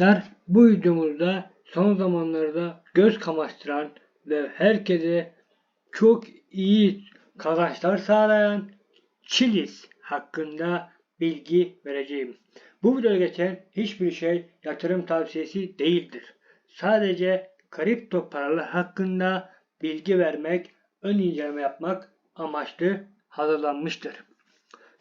arkadaşlar. Bu videomuzda son zamanlarda göz kamaştıran ve herkese çok iyi kazançlar sağlayan Chiliz hakkında bilgi vereceğim. Bu videoda geçen hiçbir şey yatırım tavsiyesi değildir. Sadece kripto paralar hakkında bilgi vermek, ön inceleme yapmak amaçlı hazırlanmıştır.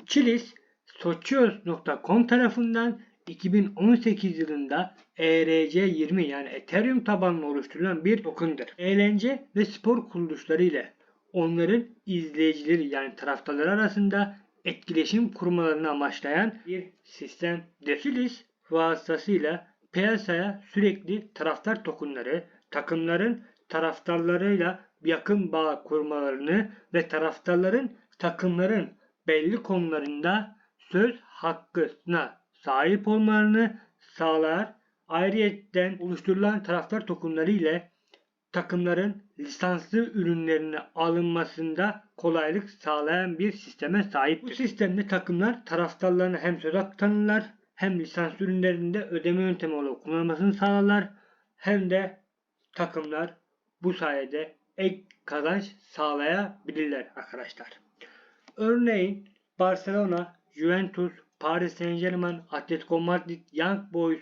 Chiliz, Socios.com tarafından 2018 yılında ERC20 yani Ethereum tabanlı oluşturulan bir token'dır. Eğlence ve spor kuruluşları ile onların izleyicileri yani taraftarları arasında etkileşim kurmalarını amaçlayan bir sistemdir. Chiliz vasıtasıyla piyasaya sürekli taraftar tokenları, takımların taraftarlarıyla yakın bağ kurmalarını ve taraftarların takımların belli konularında söz hakkına sahip olmalarını sağlar. Ayrıyetten oluşturulan taraftar tokenları ile takımların lisanslı ürünlerine alınmasında kolaylık sağlayan bir sisteme sahiptir. Bu sistemde takımlar taraftarlarına hem söz hakkı tanırlar hem lisanslı ürünlerinde ödeme yöntemi olarak kullanılmasını sağlarlar hem de takımlar bu sayede ek kazanç sağlayabilirler arkadaşlar. Örneğin Barcelona, Juventus, Paris Saint Germain, Atletico Madrid, Young Boys,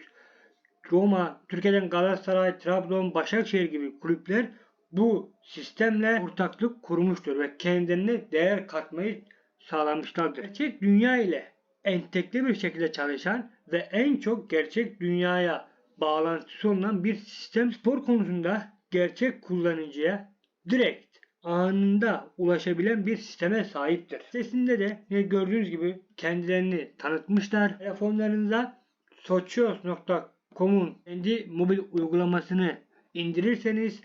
Roma, Türkiye'den Galatasaray, Trabzon, Başakşehir gibi kulüpler bu sistemle ortaklık kurmuştur ve kendilerine değer katmayı sağlamışlardır. Gerçek dünya ile entegre bir şekilde çalışan ve en çok gerçek dünyaya bağlantısı olan bir sistem spor konusunda gerçek kullanıcıya direkt anında ulaşabilen bir sisteme sahiptir. Sesinde de gördüğünüz gibi kendilerini tanıtmışlar. Telefonlarınıza socios.com'un kendi mobil uygulamasını indirirseniz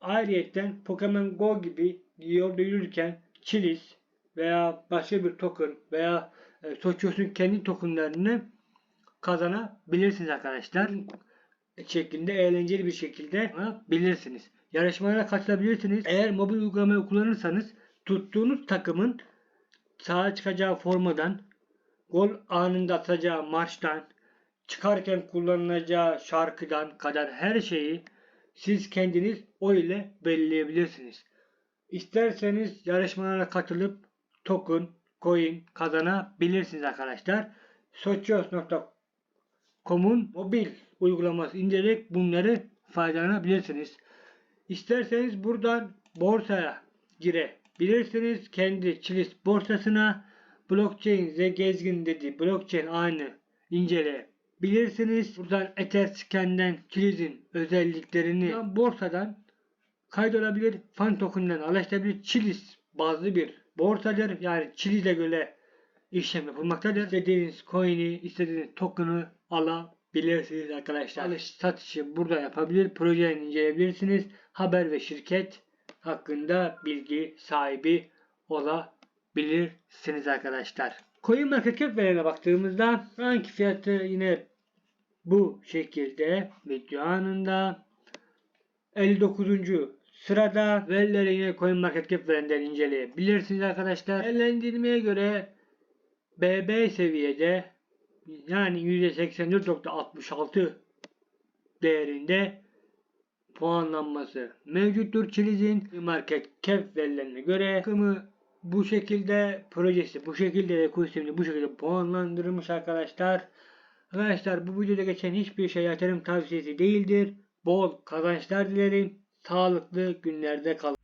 ayrıyetten Pokemon Go gibi yolda yürürken Chiliz veya başka bir token veya e, Socios'un kendi tokenlarını kazanabilirsiniz arkadaşlar. Şeklinde eğlenceli bir şekilde bilirsiniz. Yarışmalara katılabilirsiniz. Eğer mobil uygulamayı kullanırsanız tuttuğunuz takımın sağa çıkacağı formadan, gol anında atacağı maçtan, çıkarken kullanılacağı şarkıdan kadar her şeyi siz kendiniz o ile belirleyebilirsiniz. İsterseniz yarışmalara katılıp token, coin kazanabilirsiniz arkadaşlar. Socios.com'un mobil uygulaması indirerek bunları faydalanabilirsiniz. İsterseniz buradan borsaya girebilirsiniz. Kendi Çilis borsasına blockchain ve gezgin dedi. Blockchain aynı inceleyebilirsiniz. Buradan Etherscan'den Chiliz'in özelliklerini buradan borsadan kaydolabilir. Fan token'dan alıştırabilir. Chiliz bazlı bir borsadır. Yani Chiliz'e göre işlem yapılmaktadır. İstediğiniz coin'i, istediğiniz token'ı alabilirsiniz arkadaşlar. Alış satışı burada yapabilir. Projeyi inceleyebilirsiniz. Haber ve şirket hakkında bilgi sahibi olabilirsiniz arkadaşlar. Coin Market Cap verilerine baktığımızda rank fiyatı yine bu şekilde video anında 59. sırada verileri yine Coin Market Cap verilerinden inceleyebilirsiniz arkadaşlar. Değerlendirmeye göre BB seviyede yani %84.66 değerinde puanlanması mevcuttur. Chiliz'in market cap verilerine göre takımı bu şekilde projesi bu şekilde ve kostümü bu şekilde puanlandırılmış arkadaşlar. Arkadaşlar bu videoda geçen hiçbir şey yatırım tavsiyesi değildir. Bol kazançlar dilerim. Sağlıklı günlerde kalın.